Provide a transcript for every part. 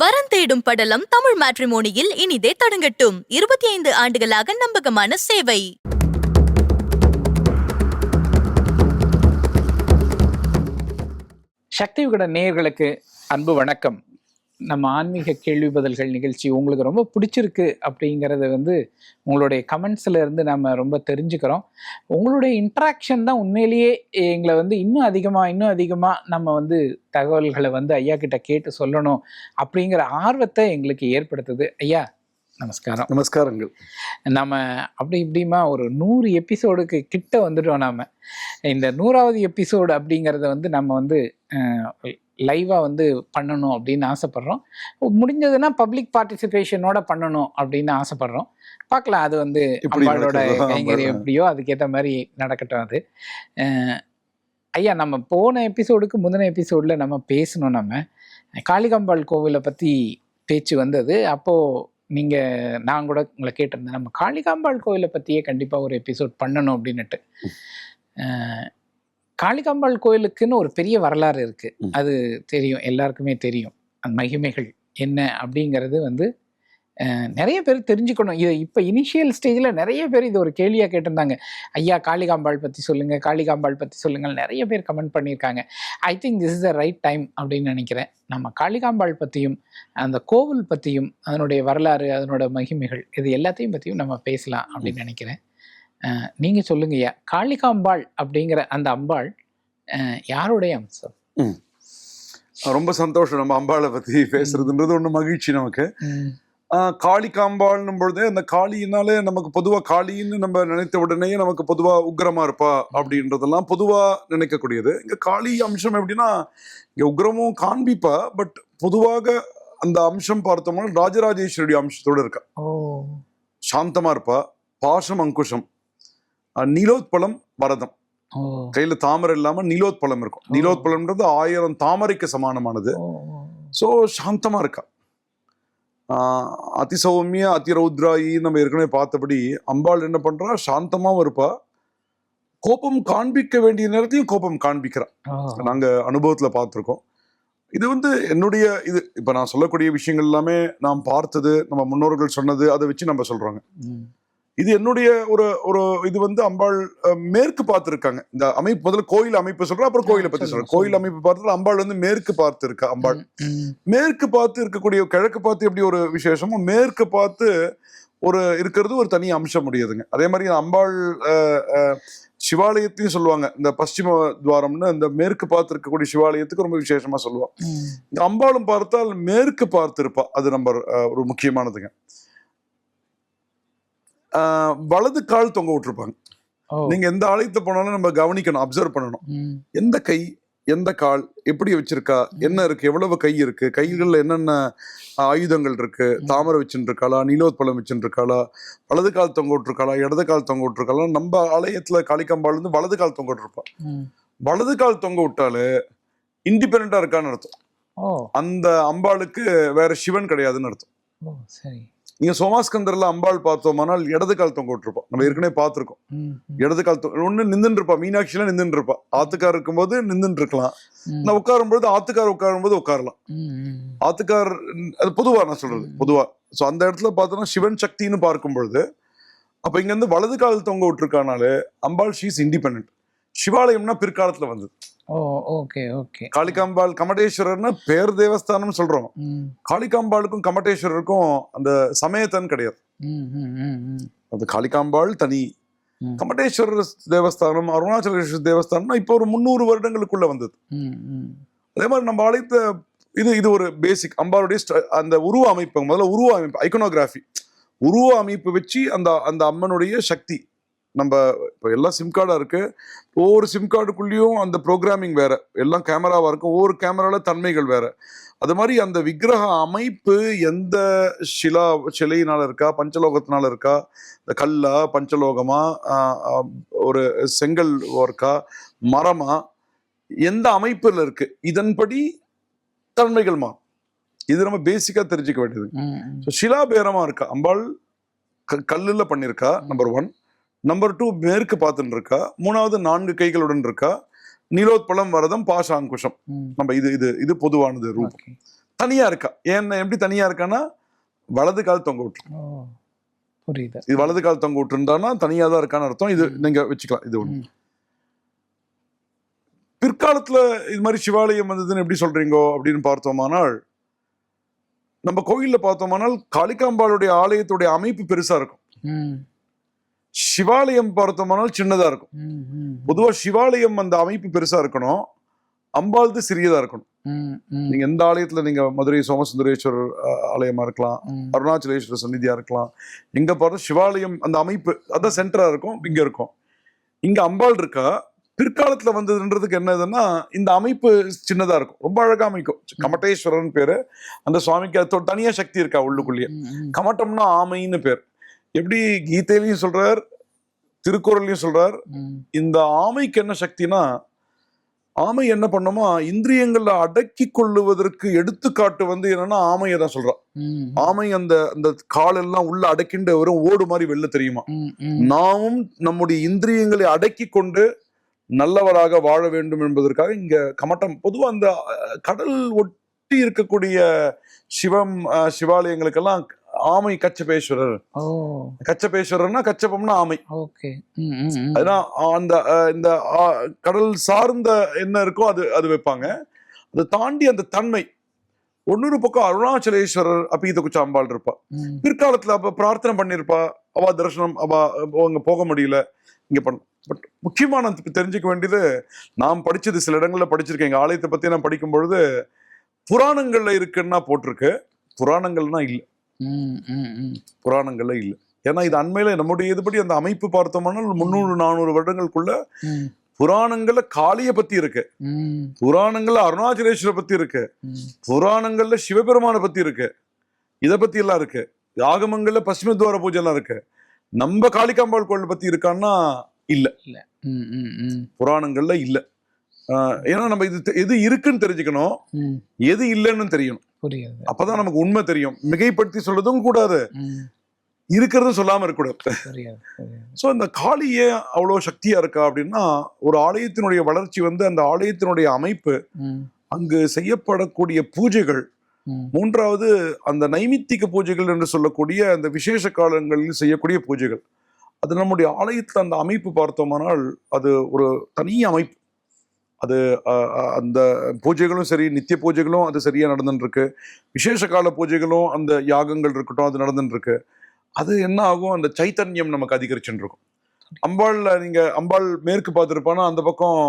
வரன் தேடும் படலம் தமிழ் மேட்ரிமோனியில் இனிதே தொடங்கட்டும். இருபத்தி ஐந்து ஆண்டுகளாக நம்பகமான சேவை. சக்தி விகட நேயர்களுக்கு அன்பு வணக்கம். நம்ம ஆன்மீக கேள்வி பதில்கள் நிகழ்ச்சி உங்களுக்கு ரொம்ப பிடிச்சிருக்கு அப்படிங்கிறத வந்து உங்களுடைய கமெண்ட்ஸ்ல இருந்து நம்ம ரொம்ப தெரிஞ்சுக்கிறோம். உங்களுடைய இன்ட்ராக்ஷன் தான் உண்மையிலேயே எங்களை வந்து இன்னும் அதிகமாக இன்னும் அதிகமாக நம்ம வந்து தகவல்களை வந்து ஐயா கிட்ட கேட்டு சொல்லணும் அப்படிங்கிற ஆர்வத்தை எங்களுக்கு ஏற்படுத்துது. ஐயா நமஸ்காரம். நமஸ்காரங்கள். நம்ம அப்படி இப்படிமா ஒரு நூறு எபிசோடுக்கு கிட்ட வந்துட்டோம் நாம. இந்த நூறாவது எபிசோடு அப்படிங்கிறத வந்து நம்ம வந்து லைவாக வந்து பண்ணணும் அப்படின்னு ஆசைப்பட்றோம். முடிஞ்சதுன்னா பப்ளிக் பார்ட்டிசிபேஷனோட பண்ணணும் அப்படின்னு ஆசைப்பட்றோம். பார்க்கலாம் அது வந்து அம்பாளோட கைங்கரியம். எப்படியோ அதுக்கேற்ற மாதிரி நடக்கட்டும் அது. ஐயா நம்ம போன எபிசோடுக்கு முந்தின எபிசோடில் நம்ம பேசணும் நம்ம. காளிகாம்பாள் கோவிலை பற்றி பேச்சு வந்தது. அப்போது நீங்கள் நான் கூட உங்களை கேட்டிருந்தேன். நம்ம காளிகாம்பாள் கோவிலை பற்றியே கண்டிப்பாக ஒரு எபிசோட் பண்ணணும் அப்படின்னுட்டு. காளிகாம்பாள் கோயிலுக்குன்னு ஒரு பெரிய வரலாறு இருக்குது. அது தெரியும். எல்லாருக்குமே தெரியும். அந்த மகிமைகள் என்ன அப்படிங்கிறது வந்து நிறைய பேர் தெரிஞ்சுக்கணும். இது இப்போ இனிஷியல் ஸ்டேஜில் நிறைய பேர் இது ஒரு கேள்வியாக கேட்டிருந்தாங்க. ஐயா காளிகாம்பாள் பற்றி சொல்லுங்கள் காளிகாம்பாள் பற்றி சொல்லுங்கள் நிறைய பேர் கமெண்ட் பண்ணியிருக்காங்க. I think this is the right time அப்படின்னு நினைக்கிறேன். நம்ம காளிகாம்பாள் பற்றியும் அந்த கோவில் பற்றியும் அதனுடைய வரலாறு அதனோட மகிமைகள் இது எல்லாத்தையும் பற்றியும் நம்ம பேசலாம் அப்படின்னு நினைக்கிறேன். அஹ், நீங்க சொல்லுங்க ஐயா காளிகாம்பாள் அப்படிங்கிற அந்த அம்பாள் யாருடைய அம்சம்? ரொம்ப சந்தோஷம் நம்ம அம்பாளை பத்தி பேசுறதுன்றது ஒண்ணு மகிழ்ச்சி நமக்கு. காளிகாம்பாள்னும் பொழுது அந்த காளினாலே நமக்கு பொதுவா காளின்னு நம்ம நினைத்த உடனே நமக்கு பொதுவா உக்கிரமா இருப்பா அப்படின்றதெல்லாம் பொதுவா நினைக்கக்கூடியது. இங்க காளி அம்சம் எப்படின்னா இங்க உக்கிரமும் காண்பிப்பா பட் பொதுவாக அந்த அம்சம் பார்த்தோம்னா ராஜராஜேஸ்வரி அம்சத்தோட இருக்கா. ஓ. சாந்தமா இருப்பா பாசம் அங்குஷம் நீலோத்பலம் வரதம். கையில தாமரை இல்லாம நீலோத்பலம் இருக்கும். நீலோத்பலம்ன்றது ஆயிரம் தாமரைக்கு சமானமானது. ஸோ சாந்தமா இருக்கா? அதிசௌமிய அதிரௌத்ராயி நம்ம ஏற்கனவே பார்த்தபடி அம்பாள் என்ன பண்றா? சாந்தமாவும் இருப்பா. கோபம் காண்பிக்க வேண்டிய நேரத்தையும் கோபம் காண்பிக்கிறா. ஓ. நாங்க அனுபவத்துல பார்த்திருக்கோம். இது வந்து என்னுடைய இது இப்ப நான் சொல்லக்கூடிய விஷயங்கள் எல்லாமே நாம் பார்த்தது நம்ம முன்னோர்கள் சொன்னது அதை வச்சு நம்ம சொல்றாங்க. இது என்னுடைய ஒரு ஒரு இது வந்து அம்பாள் மேற்கு பார்த்திருக்காங்க. இந்த அமைப்பு முதல்ல கோயில் அமைப்பு சொல்றேன் அப்புறம் கோயிலை பத்தி சொல்றேன். கோயில். அமைப்பு பார்த்ததுல அம்பாள் வந்து மேற்கு பார்த்து இருக்கா அம்பாள். மேற்கு பார்த்து இருக்கக்கூடிய கிழக்கு பார்த்து எப்படி ஒரு விசேஷமோ மேற்கு பார்த்து ஒரு இருக்கிறது ஒரு தனி அம்சம் முடியுதுங்க அதே மாதிரி அம்பாள் சிவாலயத்தையும் சொல்லுவாங்க. இந்த பশ্চিம துவாரம்னு இந்த மேற்கு பார்த்து இருக்கக்கூடிய சிவாலயத்துக்கு ரொம்ப விசேஷமா சொல்லுவாங்க ம். இந்த அம்பாளும் பார்த்தால் மேற்கு பார்த்து இருப்பா அது அஹ், ஒரு முக்கியமானதுங்க. வலது கால் தொங்க விட்டுருப்பாங்க. நீங்க எந்த ஆலயத்தை போனாலும் நம்ம கவனிக்கணும் அப்சர்வ் பண்ணணும். எந்த கை எந்த கால் எப்படி வச்சிருக்கா என்ன இருக்கு எவ்வளவு கை இருக்கு கைகள்ல என்னென்ன ஆயுதங்கள் இருக்கு தாமரை வச்சுட்டு இருக்காளா நீலோத்பலம் வச்சுட்டு இருக்காளா வலது கால் தொங்க விட்டுருக்காளா இடது கால் தொங்க விட்டுருக்காளா நம்ம ஆலயத்துல காளிகாம்பாள் வந்து வலது கால் தொங்க விட்டுருப்பா. வலது கால் தொங்க விட்டாலே இண்டிபெண்டா இருக்கான்னு அர்த்தம். அந்த அம்பாளுக்கு வேற சிவன் கிடையாதுன்னு அர்த்தம். சரி. நீங்க சோமாஸ்கந்தர்ல அம்பாள் பார்த்தோமானால் இடது கால் தொங்க விட்டுருப்போம் நம்ம ஏற்கனவே பார்த்திருக்கோம். இடது கால் தொங்க ஒண்ணு நின்றுட்டு இருப்பா மீனாட்சியில நின்றுட்டு இருப்பா ஆத்துக்கார் இருக்கும்போது நின்றுட்டு இருக்கலாம் ம். நான் உட்காரும்போது ஆத்துக்கார் உட்காரும்போது உட்காரலாம். ஆத்துக்கார் அது பொதுவா நான் சொல்றது ம். பொதுவா. சோ அந்த இடத்துல பார்த்தோம்னா சிவன் சக்தின்னு பார்க்கும் பொழுது அப்ப இங்க இருந்து வலது கால் தொங்க விட்டுருக்கானாலே அம்பாள் ஷீஸ் இண்டிபெண்ட் சிவாலயம்னா பிற்காலத்துல வந்தது. காளிகாம்பாள் கமடேஸ்வரர்னு பேர் தேவஸ்தானம் சொல்றோம். காளிகாம்பாளுக்கும் கமடேஸ்வரருக்கும் அந்த சமயத்தன் கிடையாது. அது காளிகாம்பாள் தனி. கமடேஸ்வரர் தேவஸ்தானம் அருணாச்சலேஸ்வரர் தேவஸ்தானம்னா இப்போ ஒரு முந்நூறு வருடங்களுக்குள்ள வந்தது. அதே மாதிரி நம்ம ஆலயத்தை இது இது ஒரு பேசிக் அம்பாளுடைய அந்த உருவ அமைப்பு முதல்ல உருவ அமைப்பு ஐக்கனோகிராஃபி உருவ அமைப்பு வச்சு அந்த அந்த அம்மனுடைய சக்தி நம்ம இப்போ எல்லாம் சிம் கார்டா இருக்கு. ஒவ்வொரு சிம் கார்டுக்குள்ளேயும் அந்த ப்ரோக்ராமிங் வேற. எல்லாம் கேமராவா இருக்கும் ஒவ்வொரு கேமரால தன்மைகள் வேற. அது மாதிரி அந்த விக்கிரக அமைப்பு எந்த சிலா சிலையினால இருக்கா? பஞ்சலோகத்தினால இருக்கா? இந்த கல்லா பஞ்சலோகமா? ஒரு செங்கல் ஒர்க்கா? மரமா? எந்த அமைப்புல இருக்கு? இதன்படி தன்மைகள் மாறும் இது நம்ம பேசிக்கா தெரிஞ்சுக்க வேண்டியது. ஸோ சிலாபேரமா இருக்கா? அம்பாள் க- கல்லுல பண்ணியிருக்கா நம்பர் ஒன் நம்பர் டூ மேற்கு பார்த்துன்னு இருக்கா? மூணாவது நான்கு கைகளுடன் இருக்கா? நீலோத்பலம் வரதம் பாஷாங்குஷம். நம்ம இது இது இது பொதுவானது ஓகே. தனியா இருக்கா? ஏன் எப்படி தனியா இருக்கான்னா வலது கால் தொங்க விட்டு புரியுது. இது வலது கால் தொங்க விட்டுருந்தான்னா தனியா தான் இருக்கான்னு அர்த்தம். இது நீங்க வச்சுக்கலாம் இது ஒண்ணு. பிற்காலத்துல இது மாதிரி சிவாலயம் வந்ததுன்னு எப்படி சொல்றீங்கோ அப்படின்னு பார்த்தோமானால் நம்ம கோயில்ல பார்த்தோமானால் காளிகாம்பாளுடைய ஆலயத்துடைய அமைப்பு பெருசா இருக்கும். சிவாலயம் பார்த்தோமானால் சின்னதா இருக்கும். பொதுவா சிவாலயம் அந்த அமைப்பு பெருசா இருக்கணும். அம்பாள்து சிறியதா இருக்கணும். நீங்க எந்த ஆலயத்துல நீங்க மதுரை சோமசுந்தரேஸ்வரர் ஆலயமா இருக்கலாம் அருணாச்சலேஸ்வரர் சந்நிதியா இருக்கலாம். எங்க பார்த்தா சிவாலயம் அந்த அமைப்பு அதான் சென்டரா இருக்கும் இங்க இருக்கும். இங்க அம்பாள் இருக்கா பிற்காலத்துல வந்ததுன்றதுக்கு என்னதுன்னா இந்த அமைப்பு சின்னதா இருக்கும். ரொம்ப அழகா அமைக்கும். கமட்டேஸ்வரன் பேரு. அந்த சுவாமிக்கு தனியா சக்தி இருக்கா உள்ளுக்குள்ளேயே. கமட்டம்னா ஆமைன்னு பேர். எப்படி கீதையிலையும் சொல்றார் திருக்குறள்லயும் சொல்றார் இந்த ஆமைக்கு என்ன சக்தினா ஆமை என்ன பண்ணுமா இந்திரியங்களை அடக்கி கொள்ளுவதற்கு எடுத்துக்காட்டு வந்து என்னன்னா ஆமையை தான் சொல்றான் ஆமை அந்த அந்த காலெல்லாம் உள்ள அடக்கிண்டு வெறும் ஓடு மாதிரி வெளில தெரியுமா. நாமும் நம்முடைய இந்திரியங்களை அடக்கி கொண்டு நல்லவராக வாழ வேண்டும் என்பதற்காக இங்க கமட்டம். பொதுவா அந்த கடல் ஒட்டி இருக்கக்கூடிய சிவம் சிவாலயங்களுக்கெல்லாம் ஆமை கச்சபேஸ்வரர். கச்சபேஸ்வரர்னா கச்சபம்னா ஆமை. அந்த இந்த கடல் சார்ந்த என்ன இருக்கோ அது அது வைப்பாங்க. அதை தாண்டி அந்த தன்மை. ஒன்னொரு பக்கம் அருணாச்சலேஸ்வரர் அப்பீத குச்ச அம்பாள் இருப்பா பிற்காலத்துல அப்ப பிரார்த்தனை பண்ணிருப்பா அவ தரிசனம் அவ அவங்க போக முடியல. இங்க பண்ண பட் முக்கியமான தெரிஞ்சுக்க வேண்டியது நாம் படிச்சது சில இடங்கள்ல படிச்சிருக்கேன். எங்க ஆலயத்தை பத்தி நான் படிக்கும் பொழுது புராணங்கள்ல இருக்குன்னா போட்டிருக்கு. புராணங்கள்னா இல்ல. புராணங்கள்ல இல்ல. ஏன்னா இது அண்மையில நம்முடைய இதுபடி அந்த அமைப்பு பார்த்தோம்னா முந்நூறு நானூறு வருடங்களுக்குள்ள புராணங்கள்ல காளிய பத்தி இருக்கு. புராணங்கள்ல அருணாச்சலேஸ்வர பத்தி இருக்கு. புராணங்கள்ல சிவபெருமான பத்தி இருக்கு. இத பத்தி எல்லாம் இருக்கு. ஆகமங்கள்ல பশ্চিம துவார பூஜை எல்லாம் இருக்கு. நம்ம காளிகாம்பாள் கோயில் பத்தி இருக்கான்னா இல்ல. புராணங்கள்ல இல்ல. ஏன்னா நம்ம இது எது இருக்குன்னு தெரிஞ்சுக்கணும். எது இல்லைன்னு தெரியணும். புரியுது. அப்பதான் நமக்கு உண்மை தெரியும். மிகைப்படுத்தி சொல்றதும் கூடாது. இருக்கிறதும் சொல்லாம இருக்கக்கூடாது. ஸோ இந்த காளி ஏன் அவ்வளோ சக்தியா இருக்கா அப்படின்னா ஒரு ஆலயத்தினுடைய வளர்ச்சி வந்து அந்த ஆலயத்தினுடைய அமைப்பு அங்கு செய்யப்படக்கூடிய பூஜைகள். மூன்றாவது அந்த நைமித்திக பூஜைகள் என்று சொல்லக்கூடிய அந்த விசேஷ காலங்களில் செய்யக்கூடிய பூஜைகள். அது நம்முடைய ஆலயத்தில் அந்த அமைப்பு பார்த்தோமானால் அது ஒரு தனி அமைப்பு. அது அந்த பூஜைகளும் சரி நித்திய பூஜைகளும் அது சரியா நடந்துட்டு இருக்கு விசேஷ கால பூஜைகளும் அந்த யாகங்கள் இருக்கட்டும் அது நடந்துட்டு இருக்கு அது என்ன ஆகும்? அந்த சைத்தன்யம் நமக்கு அதிகரிச்சுட்டு இருக்கும் அம்பாள்ல நீங்க அம்பாள் மேற்கு பார்த்துருப்பானா? அந்த பக்கம்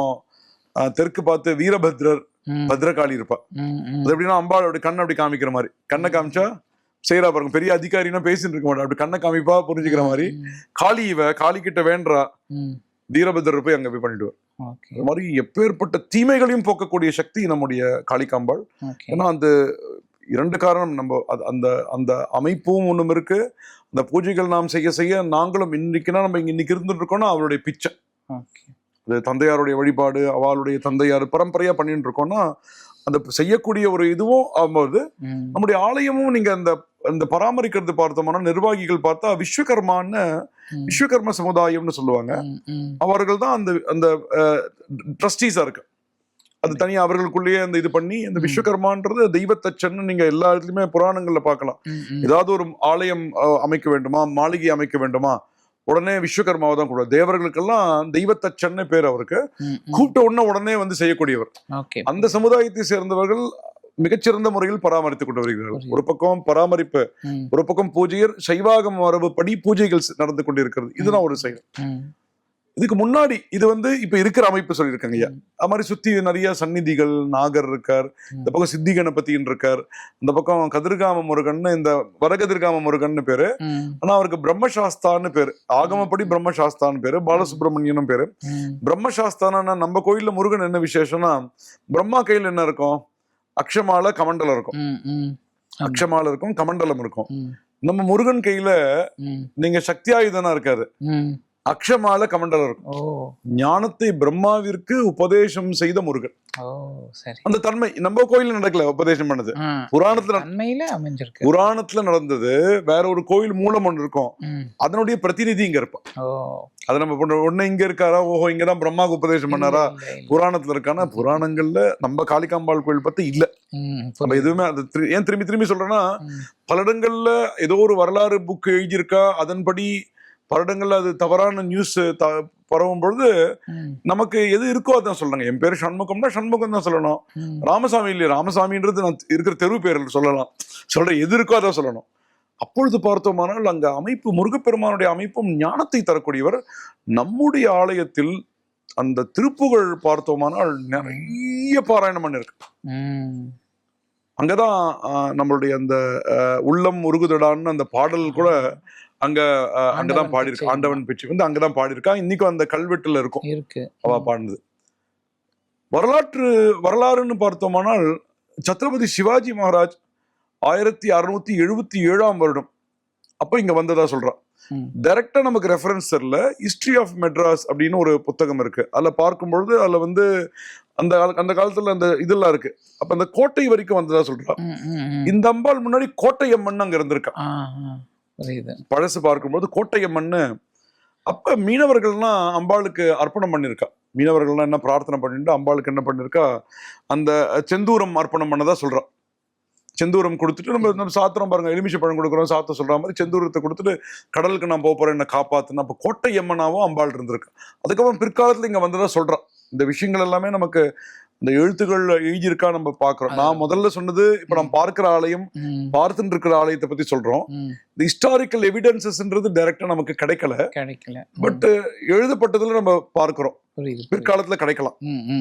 தெற்கு பார்த்து வீரபத்ரர் பத்ரகாளி இருப்பா. அது எப்படின்னா அம்பாள் அப்படி கண்ணை அப்படி காமிக்கிற மாதிரி. கண்ணை காமிச்சா செய்யறா பாருங்க பெரிய அதிகாரினா பேசிட்டு இருக்க மாட்டா. அப்படி கண்ணை காமிப்பா புரிஞ்சுக்கிற மாதிரி. காளி இவ காளி கிட்ட வேண்டா ம், வீரபத்ரர் போய் அங்க போய் பண்ணிடுவார் அது மாதிரி எப்பேற்பட்ட தீமைகளையும் போக்கக்கூடிய சக்தி நம்முடைய காளிகாம்பாள். ஏன்னா அந்த இரண்டு காரணம் நம்ம அந்த அந்த அமைப்பும் ஒண்ணும் இருக்கு. அந்த பூஜைகள் நாம் செய்ய செய்ய நாங்களும் இன்னைக்குனா நம்ம இங்க இன்னைக்கு இருந்துட்டு இருக்கோம்னா அவளுடைய பிச்சை அது தந்தையாருடைய வழிபாடு அவளுடைய தந்தையார் பரம்பரையா பண்ணிட்டு இருக்கோம்னா அந்த செய்யக்கூடிய ஒரு இதுவும் ஆகும்போது நம்முடைய ஆலயமும் நீங்க அந்த அந்த பராமரிக்கிறது பார்த்தோம்னா நிர்வாகிகள் பார்த்தா விஸ்வகர்மான்னு விஸ்வகர்ம சமுதாயம்னு சொல்லுவாங்க. அவர்கள் தான் அந்த அந்த ட்ரஸ்டீஸா இருக்கு. அது தனியா அவர்களுக்குள்ளேயே அந்த இது பண்ணி அந்த. விஸ்வகர்மான்றது தெய்வத்தச்சன்னு நீங்க எல்லா இடத்துலயுமே புராணங்கள்ல பார்க்கலாம். ஏதாவது ஒரு ஆலயம் அமைக்க வேண்டுமா? மாளிகை அமைக்க வேண்டுமா? உடனே விஸ்வகர்மாவை தான் கூட தேவர்களுக்கெல்லாம் தெய்வத்தச்சன்னு பேர் அவருக்கு. கூப்பிட்ட உடனே உடனே வந்து செய்யக்கூடியவர். அந்த சமுதாயத்தை சேர்ந்தவர்கள் மிகச்சிறந்த முறையில் பராமரித்துக் கொண்டு வருகிறார்கள். ஒரு பக்கம் பராமரிப்பு ஒரு பக்கம் பூஜையர் சைவாக மரபுப்படி பூஜைகள் ஸ் நடந்து கொண்டிருக்கிறது. இதுதான் ஒரு செயல். இதுக்கு முன்னாடி இது வந்து இப்ப இருக்கிற அமைப்பு சொல்லியிருக்காங்க ஐயா. அது மாதிரி சுத்தி நிறைய சந்நிதிகள் நாகர் இருக்கார் இந்த பக்கம் சித்தி கணபதின்னு இருக்கார் இந்த பக்கம் கதிர்காம முருகன் இந்த வரகதிர்காம முருகன் பேரு. ஆனா அவருக்கு பிரம்மசாஸ்தான்னு பேரு. ஆகமப்படி பிரம்மசாஸ்தான்னு பேரு பாலசுப்ரமணியனும் பேரு. பிரம்மசாஸ்தானா நம்ம கோயில்ல முருகன் என்ன விசேஷம்னா பிரம்மா கையில் என்ன இருக்கும்? அக்ஷமால கமண்டலம் இருக்கும். அக்ஷமால இருக்கும் கமண்டலம் இருக்கும். நம்ம முருகன் கையில நீங்க சக்தியாயுதனா இருக்காரு. ம். அக்ஷமால கமண்டலம் இருக்கும். ஞானத்தை பிரம்மாவிற்கு உபதேசம் செய்த முருகன். அந்த தன்மை நம்ம கோயில்ல நடக்கல உபதேசம் பண்ணது. புராணத்துல தன்மையில அமைஞ்சிருக்கு. புராணத்துல நடந்தது வேற ஒரு கோயில் மூலம் ஒன்று இருக்கும். அதனுடைய பிரதிநிதி இங்க இருப்பான் அதை நம்ம உடனே இங்க இருக்காரா? ஓஹோ இங்கதான் பிரம்மாவுக்கு உபதேசம் பண்ணாரா. புராணத்துல இருக்கானா? புராணங்கள்ல நம்ம காளிகாம்பாள் கோயில் பத்தி இல்ல. நம்ம. எதுவுமே அது ஏன் திரும்பி திரும்பி சொல்றேன்னா பல இடங்கள்ல ஏதோ ஒரு வரலாறு புக் எழுதியிருக்கா? அதன்படி பல இடங்கள்ல அது தவறான நியூஸ் பரவும் பொழுது நமக்கு எது இருக்கோ அதான் சொல்றாங்க. என் பேர் சண்முகம்னா சண்முகம் தான் சொல்லணும். ராமசாமி இல்லையா ராமசாமின்றது நான் இருக்கிற தெரு பேர் சொல்லலாம். சொல்றேன் எது இருக்கோ அதான் சொல்லணும். அப்பொழுது பார்த்தோமானால் அங்க அமைப்பு முருகப்பெருமானுடைய அமைப்பும் ஞானத்தை தரக்கூடியவர் நம்முடைய ஆலயத்தில் அந்த திருப்புகழ் பார்த்தோமானால் நிறைய பாராயணம் பண்ணிருக்கு. அங்கதான் நம்மளுடைய அந்த உள்ளம் உருகுதடான்னு அந்த பாடல் கூட அங்க அங்கதான் பிச்சை. ஆண்டவன் பிச்சை வந்து அங்கதான் பாடியிருக்கா? இன்னைக்கும் அந்த கல்வெட்டுல இருக்கும். இருக்கு. அவ பாடினது. வரலாற்று வரலாறுன்னு பார்த்தோமானால் சத்ரபதி சிவாஜி மகாராஜ் ஆயிரத்தி அறுநூத்தி எழுபத்தி ஏழாம் வருடம். அப்ப இங்க வந்ததா சொல்றான். டைரக்டா நமக்கு ரெஃபரன்ஸ் தெரியல. ஹிஸ்டரி ஆஃப் மெட்ராஸ் அப்படின்னு ஒரு புத்தகம் இருக்கு. அதுல பார்க்கும்பொழுது அதுல வந்து அந்த கால- அந்த காலத்துல அந்த இதெல்லாம் இருக்கு. அப்ப அந்த கோட்டை வரைக்கும் வந்ததா சொல்றான். இந்த அம்பாள் முன்னாடி கோட்டையம்மன் அங்க இருந்திருக்கா ஆ, ஆ. புரியுது பழசு பார்க்கும்போது கோட்டையம்மன்னு அப்ப மீனவர்கள்லாம் அம்பாளுக்கு அர்ப்பணம் பண்ணிருக்கா. மீனவர்கள்லாம் என்ன பிரார்த்தனை பண்ணிட்டு அம்பாளுக்கு என்ன பண்ணிருக்கா? அந்த செந்தூரம் அர்ப்பணம் பண்ணதா சொல்கிறான் செந்தூரம் கொடுத்துட்டு நம்ம நம்ம சாத்திரம் பாருங்க எலுமிச்சை பழம் கொடுக்குறோம் சாத்த சொல்ற மாதிரி செந்தூரத்தை கொடுத்துட்டு கடலுக்கு நான் போக போறேன் என்ன அப்போ அப்ப கோட்டையம்மனாவும் அம்பாள் இருந்திருக்கு. அதுக்கப்புறம் பிற்காலத்துல இங்க வந்ததா சொல்கிறான் இந்த விஷயங்கள் எல்லாமே நமக்கு இந்த எழுத்துக்கள் எழுதியிருக்கா நம்ம பாக்குறோம். நான் முதல்ல சொன்னது இப்ப நம்ம பார்க்கிற ஆலயம் பார்த்துட்டு இருக்கிற ஆலயத்தை பத்தி சொல்றோம். இந்த ஹிஸ்டாரிக்கல் எவிடன்சஸ்ன்றது டைரக்டா நமக்கு கிடைக்கல. கிடைக்கல. பட் எழுதப்பட்டதுல நம்ம பார்க்கிறோம். பிற்காலத்துல கிடைக்கலாம்.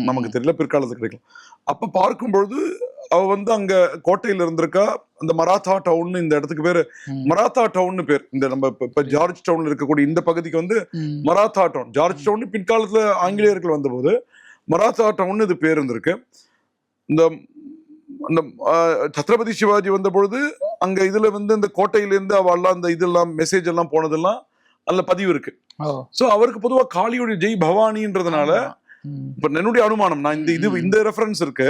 நமக்கு தெரியல பிற்காலத்துல கிடைக்கலாம். அப்ப பார்க்கும்பொழுது அவ வந்து அங்க கோட்டையில இருந்திருக்கா. அந்த மராத்தா டவுன் இந்த இடத்துக்கு பேரு. மராத்தா டவுன் பேர். இந்த நம்ம இப்ப- ஜார்ஜ் டவுன்ல இருக்கக்கூடிய இந்த பகுதிக்கு வந்து மராத்தா டவுன் ஜார்ஜ் டவுன் பிற்காலத்துல ஆங்கிலேயர்கள் வந்தபோது மராத்தா டவுன் இது பேர் இருந்திருக்கு இந்த அந்த சத்ரபதி சிவாஜி வந்த பொழுது அங்க இதுல வந்து இந்த கோட்டையில இருந்து அவெல்லாம் அந்த இதெல்லாம் மெசேஜ் எல்லாம் போனதெல்லாம் அதுல பதிவு இருக்கு. சோ அவருக்கு பொதுவா காளியோட ஜெய் பவானின்றதுனால இப்ப என்னுடைய அனுமானம் நான் இந்த இது. இந்த ரெஃபரன்ஸ் இருக்கு.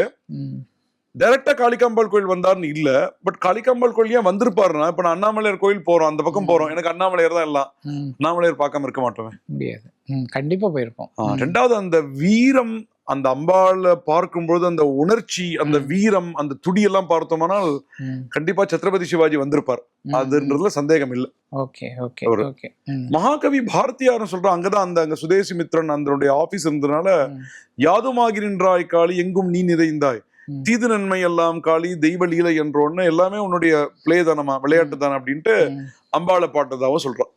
டைரக்டா காளிகாம்பாள் கோயில் வந்தார்னு இல்ல. பட் காளிகாம்பாள் கோயில் ஏன் வந்திருப்பாருன்னா இப்ப நான் அண்ணாமலையார் கோயில் போறோம் அந்த பக்கம் போறோம். எனக்கு அண்ணாமலையார் தான் எல்லாம். அண்ணாமலையார் பார்க்காம இருக்க மாட்டோம். முடியாது. கண்டிப்பா போயிருப்போம் ரெண்டாவது அந்த வீரம் அந்த அம்பாளை பார்க்கும்போது அந்த உணர்ச்சி அந்த. வீரம் அந்த துடி எல்லாம் பார்த்தோம்னால் கண்டிப்பா சத்ரபதி சிவாஜி வந்திருப்பார். அதுன்றதுல சந்தேகம் இல்ல. Okay okay okay. மகாகவி பாரதியாரும் சொல்றான் அங்கதான் அந்த அங்க சுதேசி மித்ரன் அதனுடைய ஆபீஸ் இருந்ததுனால ம், யாதுமாகி நின்றாய் காளி எங்கும் நீ நிறைந்தாய். தீது நன்மை எல்லாம் காளி தெய்வ லீலை என்றோன்னு எல்லாமே உன்னுடைய பிளே தானமா விளையாட்டு தானே அப்படின்ட்டு அம்பாளை பாட்டதாவும் சொல்றான்.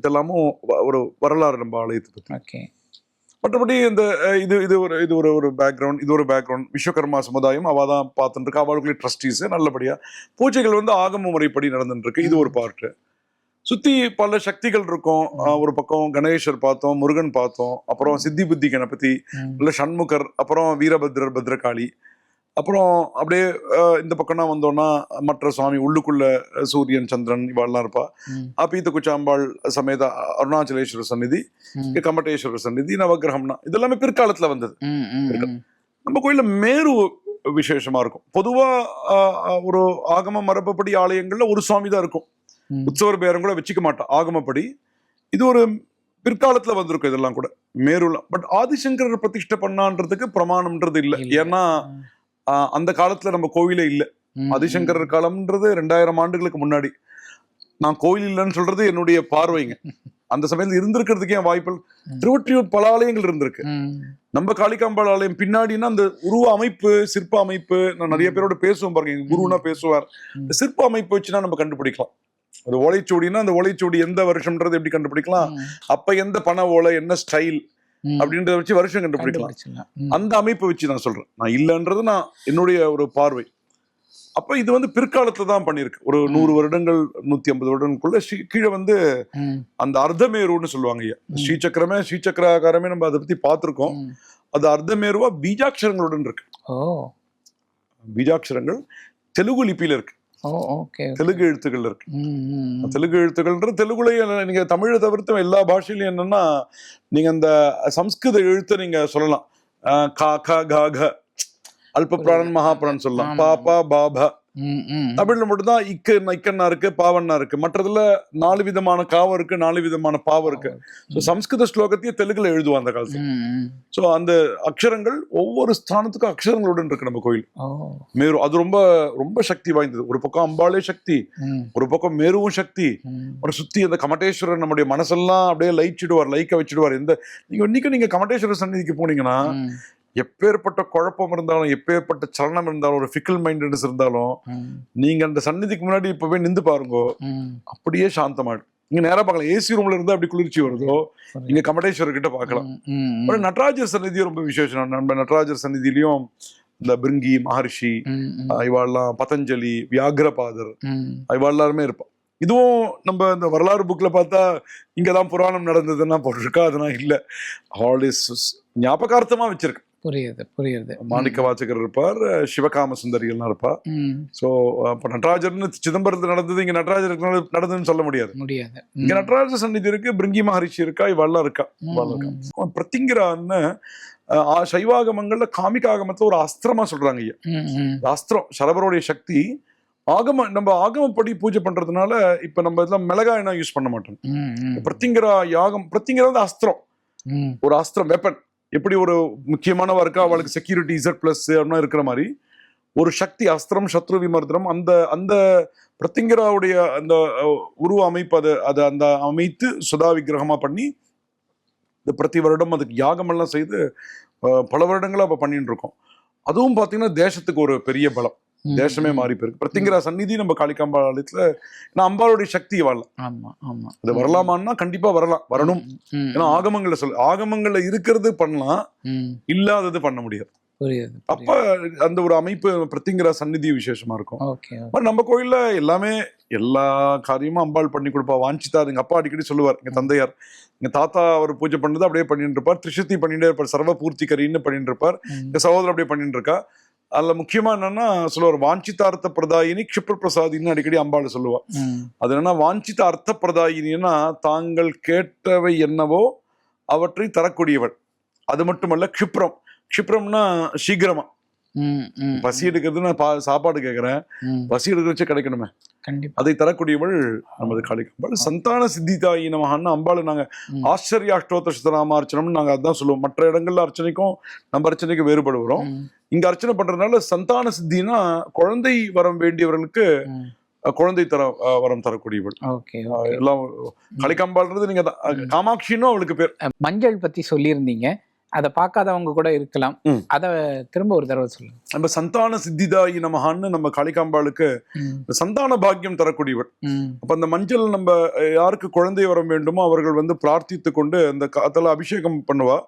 இதெல்லாமும் ஒரு வரலாறு நம்ம ஆலயத்தை பத்தி. ஓகே. மற்றபடி இந்த இது இது ஒரு இது ஒரு ஒரு பேக்ரவுண்ட் இது ஒரு பேக்ரவுண்ட் விஸ்வகர்மா சமுதாயம் அவ தான் பார்த்துட்டு இருக்கா. அவளுக்குள்ளே ட்ரஸ்டீஸ் நல்லபடியா பூஜைகள் வந்து ஆகம முறைப்படி நடந்துட்டு இருக்கு. இது ஒரு பார்ட் சுத்தி பல சக்திகள் இருக்கும். ஒரு பக்கம் கணேசர் பார்த்தோம் முருகன் பார்த்தோம் அப்புறம் சித்தி புத்தி கணபதி இல்ல சண்முகர் அப்புறம் வீரபத்ரர் பத்ரகாளி அப்புறம் அப்படியே இந்த பக்கம்னா வந்தோம்னா மற்ற சுவாமி உள்ளுக்குள்ள சூரியன் சந்திரன் இவாள்லாம் இருப்பா. அப்பீத்த குச்சாம்பாள் சமேத அருணாச்சலேஸ்வரர் சந்நிதி கமட்டேஸ்வரர் சந்நிதி நவகிரகம்னா இதெல்லாமே பிற்காலத்துல வந்தது. நம்ம கோயில்ல மேரு விசேஷமா இருக்கும். பொதுவா ஒரு ஆகம மரபப்படி ஆலயங்கள்ல ஒரு சுவாமி தான் இருக்கும். உற்சவர் பேரம் கூட வச்சுக்க மாட்டான் ஆகமப்படி. இது ஒரு பிற்காலத்துல வந்திருக்கும் இதெல்லாம் கூட மேருல. பட் ஆதிசங்கரர் பிரதிஷ்டை பண்ணான்றதுக்கு பிரமாணம்ன்றது இல்ல. ஏன்னா அந்த காலத்துல நம்ம கோயிலே இல்ல. ஆதிசங்கரர் காலம்ன்றது ரெண்டாயிரம் ஆண்டுகளுக்கு முன்னாடி. நான் கோயில் இல்லைன்னு சொல்றது என்னுடைய பார்வைங்க. அந்த சமயத்துல இருந்திருக்கிறதுக்கே வாய்ப்பு. திருவொற்றியூர் பல ஆலயங்கள் இருந்திருக்கு. நம்ம காளிகாம்பாள் ஆலயம் பின்னாடினா அந்த உருவ அமைப்பு சிற்ப அமைப்பு நான் நிறைய பேரோட பேசுவோம் பாருங்க குருனா பேசுவார். சிற்ப அமைப்பு வச்சுனா நம்ம கண்டுபிடிக்கலாம். அது ஓலைச்சுவடினா அந்த ஓலைச்சுவடி எந்த வருஷம்ன்றது எப்படி கண்டுபிடிக்கலாம்? அப்ப எந்த பண ஓலை என்ன ஸ்டைல். அப்படின்றத வச்சு வருஷம் கண்டுபிடிக்கலாம். அந்த அமைப்பை வச்சு நான் சொல்றேன். நான் இல்லைன்றது நான் என்னுடைய ஒரு பார்வை. அப்ப இது வந்து பிற்காலத்துல தான் பண்ணியிருக்கு. ஒரு. நூறு வருடங்கள் நூத்தி ஐம்பது வருடங்களுக்குள்ள கீழே வந்து அந்த அர்த்தமேருன்னு சொல்லுவாங்க ஐயா. ஸ்ரீசக்கரமே ஸ்ரீசக்கராகாரமே நம்ம அதை பத்தி பார்த்திருக்கோம். அது அர்த்தமேருவா பீஜாட்சரங்களுடன் இருக்கு. பீஜாட்சரங்கள் தெலுங்கு லிபியில இருக்கு. தெலுங்கு எழுத்துக்கள் இருக்கு. தெலுங்கு எழுத்துக்கள்ன்றது தெலுங்குலயே நீங்க தமிழை தவிர்த்து எல்லா பாஷையிலும் என்னன்னா நீங்க அந்த சம்ஸ்கிருத எழுத்தை நீங்க சொல்லலாம். கா கா கா அல்ப பிராணன் மகாபிரான் சொல்லலாம். பாப்பா பாபா தமிழ்ல மட்டும்தான் இக்கு இக்கண்ணா இருக்கு பாவண்ணா இருக்கு. மற்றதுல நாலு விதமான காவம் இருக்கு நாலு விதமான பாவம் இருக்கு. ஸோ சம்ஸ்கிருத ஸ்லோகத்தையே தெலுங்குல எழுதுவோம் அந்த காலத்துல. ஸோ அந்த அக்ஷரங்கள் ஒவ்வொரு ஸ்தானத்துக்கும் அக்ஷரங்களுடன் இருக்கு நம்ம கோயில். மேரு அது ரொம்ப ரொம்ப சக்தி வாய்ந்தது. ஒரு பக்கம் அம்பாளே சக்தி ஒரு பக்கம் மேருவும் சக்தி. ஒரு சுத்தி அந்த கமட்டேஸ்வரர் நம்முடைய மனசெல்லாம் அப்படியே லைச்சிடுவார் லைக்க வச்சிடுவார். எந்த நீங்க இன்னைக்கு நீங்க கமட்டேஸ்வரர் சந்நிதிக்கு போனீங்கன்னா எப்பேற்பட்ட குழப்பம் இருந்தாலும் எப்பேற்பட்ட சலனம் இருந்தாலும் ஒரு ஃபிக்கல் மைண்டட்னஸ் இருந்தாலும் நீங்க அந்த சந்நிதிக்கு முன்னாடி இப்ப போய் நின்று பாருங்க. அப்படியே சாந்தமாயிடும் நீங்க நேரா பார்க்கலாம். ஏசி ரூம்ல இருந்தா அப்படி குளிர்ச்சி வருதோ? நீங்க கமடேஸ்வரர் கிட்ட பார்க்கலாம். ம், ம், ம். அப்புறம் நடராஜர் சந்நிதி ரொம்ப விசேஷம். நம்ம நடராஜர் சந்நிதியிலையும் இந்த பிருங்கி மகர்ஷி இவாள்லாம் பதஞ்சலி வியாகரபாதர். இவா எல்லாருமே இருப்பா. இதுவும் நம்ம இந்த வரலாறு புக்ல பார்த்தா இங்கதான் புராணம் நடந்ததுன்னா போட்டிருக்கா? அதெல்லாம் இல்ல. ஆல்வேஸ் ஞாபகார்த்தமா வச்சிருக்கு. புரியுது புரியுது. மாணிக்க வாசகர் இருப்பார் சிவகாம சுந்தரியெல்லாம் இருப்பா. சோ அப்ப நடராஜர்னு சிதம்பரத்தில் நடந்தது இங்க நடராஜருக்கு நட- நடந்ததுன்னு சொல்ல முடியாது. முடியாது. இங்க நடராஜ சந்நிதி இருக்கு பிருங்கி மகரிஷி இருக்கா இவெல்லாம் இருக்கா? இவாள் இருக்கா? பிரத்திங்கரான்னு சைவாகமங்கள்ல காமிகாகமத்துல ஒரு அஸ்திரமா சொல்றாங்க ஐயா. அஸ்திரம் சரபருடைய சக்தி ஆகம நம்ம ஆகமப்படி பூஜை பண்றதுனால இப்ப நம்ம இதெல்லாம் மிளகாய் யூஸ் பண்ண மாட்டோம். பிரத்திங்கரா யாகம் பிரத்திங்கரா வந்து அஸ்திரம். ஒரு அஸ்திரம் வெப்பன் எப்படி ஒரு முக்கியமானவா இருக்கா அவளுக்கு செக்யூரிட்டி இசட் பிளஸ் அப்படின்னா இருக்கிற மாதிரி ஒரு சக்தி அஸ்திரம் சத்ரு விமர்தனம் அந்த அந்த பிரத்திங்கராவுடைய அந்த உருவ அமைப்பு அதை அதை அந்த அமைத்து சுதா விக்கிரகமா பண்ணி இந்த பிரதி வருடம் அதுக்கு யாகமெல்லாம் செய்து பல வருடங்களாக இப்போ பண்ணிட்டு இருக்கோம் அதுவும் பார்த்தீங்கன்னா தேசத்துக்கு ஒரு பெரிய பலம். தேசமே மாறி போயிருக்கு பிரத்திங்கரா சந்நிதி நம்ம காளிகாம்பா ஆலயத்துல நான் அம்பாளுடைய சக்தி வாழலாம். ஆமா ஆமா. அது வரலாமான்னா கண்டிப்பா வரலாம். வரணும். ஏன்னா ஆகமங்கள்ல சொல்ல ஆகமங்கள்ல இருக்கிறது பண்ணலாம். இல்லாதது பண்ண முடியாது. அப்ப அந்த ஒரு அமைப்பு பிரத்திங்கிற சந்நிதி விசேஷமா இருக்கும். நம்ம கோயில்ல எல்லாமே எல்லா காரியமும் அம்பாள் பண்ணி கொடுப்பா. வாஞ்சித்தார் எங்க அப்பா அடிக்கடி சொல்லுவார் எங்க தந்தையார் எங்க தாத்தா அவர் பூஜை பண்ணது அப்படியே பண்ணிட்டு இருப்பார். திரிசக்தி பண்ணிட்டே இருப்பார். சர்வ பூர்த்தி கரின்னு பண்ணிட்டு இருப்பார். எங்க சகோதரர் அப்படியே பண்ணிட்டு இருக்கா. அதுல முக்கியமா என்னன்னா சொல்லுவார் வாஞ்சிதார்த்த பிரதாயினி க்ஷிப்ர பிரசாதின்னு அடிக்கடி அம்பாள் சொல்லுவா. அது என்னன்னா வாஞ்சித அர்த்த பிரதாயினின்னா தாங்கள் கேட்டவை என்னவோ அவற்றை தரக்கூடியவள். அது மட்டுமல்ல க்ஷிப்ரம். க்ஷிப்ரம்னா சீக்கிரமா. பசி எடுக்கிறது நான் சாப்பாடு கேட்கறேன் பசி எடுக்கிறச்சே கிடைக்கணுமே. கண்டிப்பா. அதை தரக்கூடியவள் நமது காளிகம்பாள் சந்தான சித்திதாயி நமகான்னு அம்பாள் நாங்க. ஆச்சரிய அஷ்டோத்த சதநாம அர்ச்சனம்னு நாங்க அதான் சொல்லுவோம். மற்ற இடங்கள்ல அர்ச்சனைக்கும் நம்ம அர்ச்சனைக்கும் வேறுபடுகிறோம். இங்க அர்ச்சனை பண்றதுனால சந்தான சித்தினா குழந்தை வரம் வேண்டியவர்களுக்கு குழந்தை தர வரம் தரக்கூடியவள். எல்லாம் கலிகம்பாள்ன்றது நீங்க காமாட்சின்னு அவளுக்கு பேர். மஞ்சள் பத்தி சொல்லியிருந்தீங்க. அதை பார்க்காதவங்க கூட இருக்கலாம். அத திரும்ப ஒரு தடவை சொல்லுங்க நம்ம சந்தான சித்திதாயி நமகான்னு நம்ம காளிகாம்பாளுக்கு சந்தான பாக்கியம் தரக்கூடியவள் ம், அப்ப அந்த மஞ்சள் நம்ம யாருக்கு குழந்தை வரம் வேண்டுமோ அவர்கள் வந்து பிரார்த்தித்து கொண்டு அந்த காத்துல அபிஷேகம் பண்ணுவா.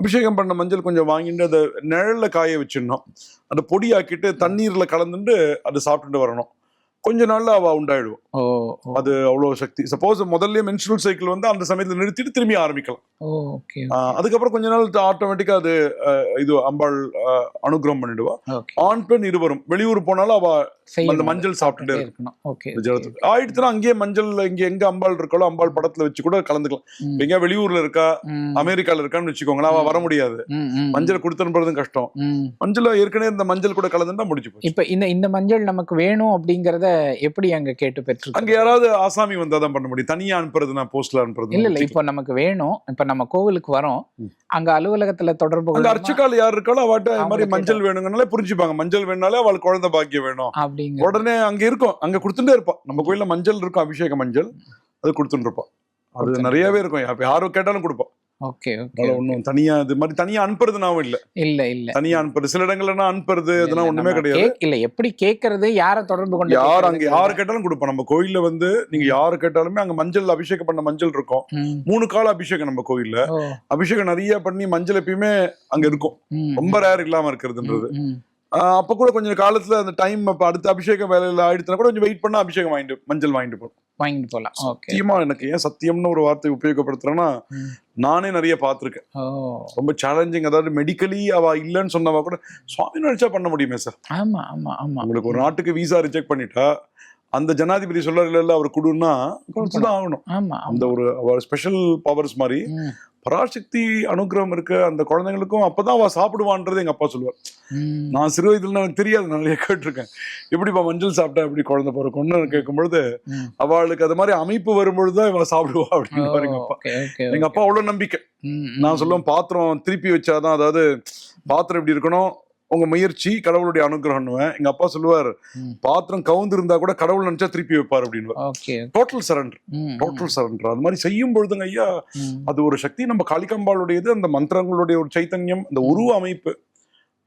அபிஷேகம் பண்ண மஞ்சள் கொஞ்சம் வாங்கிட்டு அதை நிழல்ல காய வச்சிடணும். அதை பொடியாக்கிட்டு தண்ணீர்ல கலந்துட்டு அதை சாப்பிட்டுட்டு வரணும். கொஞ்ச நாள்ல அவ உண்டாயிடுவோம் ஓ, அது அவ்வளவு சக்தி. சப்போஸ் முதல்ல மென்சுரல் சைக்கிள் வந்து அந்த சமயத்துல நிறுத்திட்டு திரும்பி ஆரம்பிக்கலாம். அதுக்கப்புறம் கொஞ்ச நாள் ஆட்டோமேட்டிக்கா அது இது அம்பாள் அனுகிரகம் பண்ணிடுவா. ஆண் பெண் இருவரும். வெளியூர் போனாலும் அவ. அந்த மஞ்சள் சாப்பிட்டுட்டே இருக்கணும். ஆயிடுச்சுன்னா அங்கேயே மஞ்சள் இங்க எங்க அம்பாள் இருக்காளோ அம்பாள் படத்துல வச்சு கூட கலந்துக்கலாம். எங்க வெளியூர்ல இருக்கா? அமெரிக்கால இருக்கான்னு வச்சுக்கோங்களேன். அவ வர முடியாது. மஞ்சள் கொடுத்துன்றதும் கஷ்டம். மஞ்சள் ஏற்கனவே இந்த மஞ்சள் கூட கலந்துட்டா முடிச்சு இப்ப இந்த இந்த மஞ்சள் நமக்கு வேணும் அப்படிங்கறத எப்படி அங்க கேட்டு அங்க பெற்று யாராவது ஆசாமி வந்தா தான் பண்ண முடியும். தனியா அனுப்புறது நான் போஸ்ட்ல அனுப்புறது இல்ல இல்ல இப்போ நமக்கு வேணும். இப்ப நம்ம கோவிலுக்கு வரோம். அங்க அலுவலகத்துல தொடர்பு அங்க கொள்ளாம அர்ச்சகால் யார் இருக்காளோ அவட்ட மாதிரி மஞ்சள் வேணுங்கனாலே புரிஞ்சுப்பாங்க. மஞ்சள் வேணுனாலே அவளுக்கு குழந்தை பாக்கியம் வேணும். அப்படிங்கிற உடனே அங்க இருக்கும். அங்க கொடுத்துட்டே இருப்பா நம்ம கோயில்ல மஞ்சள் இருக்கும் அபிஷேக மஞ்சள். அது கொடுத்துட்டு இருப்பா அது நிறையவே இருக்கும். யார் யாரும் கேட்டாலும் கொடுப்பா ஓகே ஓகே அதனால ஒண்ணும். தனியா இது மாதிரி தனியா அனுப்புறது நாவும் இல்ல. இல்ல இல்ல. தனியா அனுப்புறது. சில இடங்கள்ல நான் அனுப்புறது இல்ல, இதெல்லாம் ஒண்ணுமே கிடையாது. இல்ல எப்படி கேக்குறது யார தொடர்பு கொண்டு யார் அங்க? யாரு கேட்டாலும் கொடுப்போம். நம்ம கோயில்ல வந்து நீங்க யாரு கேட்டாலுமே அங்க மஞ்சள் அபிஷேகம் பண்ண மஞ்சள் இருக்கும். மூணு கால அபிஷேகம் நம்ம கோயில்ல. அபிஷேகம் நிறைய பண்ணி மஞ்சள் எப்பயுமே அங்க இருக்கும். ரொம்ப ரேர் இல்லாம இருக்கிறதுன்றது. அப்ப கூட கொஞ்சம் காலத்துல அந்த டைம் அப்ப அடுத்த அபிஷேகம் வேலையில ஆயிடுச்சுனா கூட கொஞ்சம் வெயிட் பண்ணா அபிஷேகம் வாங்கிட்டு மஞ்சள் வாங்கிட்டு போகணும் வாங்கிட்டு போகலாம். சத்தியமா எனக்கு ஏன் சத்தியம்னு ஒரு வார்த்தை உபயோகப்படுத்துறேன்னா. நானே நிறைய பார்த்திருக்கேன். ரொம்ப சேலஞ்சிங் அதாவது மெடிக்கலி அவ இல்லைன்னு சொன்னவா கூட சுவாமி நினைச்சா பண்ண முடியுமே சார்? ஆமா ஆமா ஆமா. உங்களுக்கு ஒரு நாட்டுக்கு விசா ரிஜெக்ட் பண்ணிட்டா அந்த ஜனாதிபதி சொல்றாரு இல்ல அவர் கொடுன்னா கொடுத்துதான் ஆகணும். ஆமா அந்த ஒரு ஸ்பெஷல் பவர்ஸ் மாதிரி. பராசக்தி அனுகிரகம் இருக்க அந்த குழந்தைங்களுக்கும் அப்பதான் அவ சாப்பிடுவான்றது எங்க அப்பா சொல்லுவார். நான் சிறு வயதுல எனக்கு தெரியாது நிறைய கேட்டிருக்கேன். எப்படிப்பா மஞ்சள் சாப்பிட்டா எப்படி குழந்தை பிறக்கும்னு கேட்கும் பொழுது. அவளுக்கு அது மாதிரி அமைப்பு வரும்பொழுதுதான் இவன் சாப்பிடுவா அப்படின்னு ஓ, எங்க அப்பா. எங்க. அப்பா அவ்வளவு நம்பிக்கை. நான் சொல்லுவேன் பாத்திரம் திருப்பி வச்சாதான் அதாவது பாத்திரம் எப்படி இருக்கணும்? உங்க முயற்சி கடவுளுடைய அனுகிரகம்னுவேன் எங்க அப்பா சொல்லுவார். பாத்திரம் கவுந்து இருந்தா கூட கடவுள் நினைச்சா திருப்பி வைப்பார் அப்படின்னு okay. Total surrender total surrender அது மாதிரி செய்யும் பொழுதுங்க ஐயா. அது ஒரு சக்தி. நம்ம காளிகாம்பாளுடையது அந்த மந்திரங்களுடைய ஒரு சைத்தன்யம் அந்த உருவ அமைப்பு.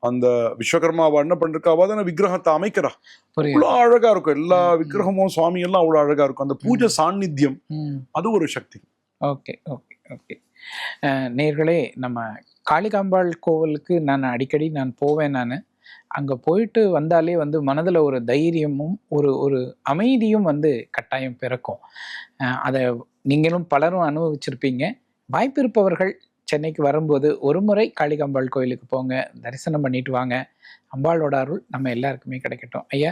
அந்த விஸ்வகர்மா அவ என்ன பண்ணிருக்கா? அவ தானே விக்கிரகத்தை அமைக்கிறா. அவ்வளவு அழகா இருக்கும். எல்லா. விக்கிரகமும் சுவாமி எல்லாம் அவ்வளவு அழகா இருக்கும். அந்த பூஜை சாநித்தியம். அது ஒரு சக்தி. Okay okay okay. நேர்களே நம்ம காளிகாம்பாள் கோவிலுக்கு நான் அடிக்கடி நான் போவேன் நான். அங்கே போயிட்டு வந்தாலே வந்து மனதில் ஒரு தைரியமும் ஒரு ஒரு அமைதியும் வந்து கட்டாயம் பிறக்கும். அதை நீங்களும் பலரும் அனுபவிச்சிருப்பீங்க. வாய்ப்பு இருப்பவர்கள் சென்னைக்கு வரும்போது ஒரு முறை காளிகாம்பாள் கோயிலுக்கு போங்க. தரிசனம் பண்ணிட்டு வாங்க. அம்பாளோட அருள் நம்ம எல்லாருக்குமே கிடைக்கட்டும். ஐயா.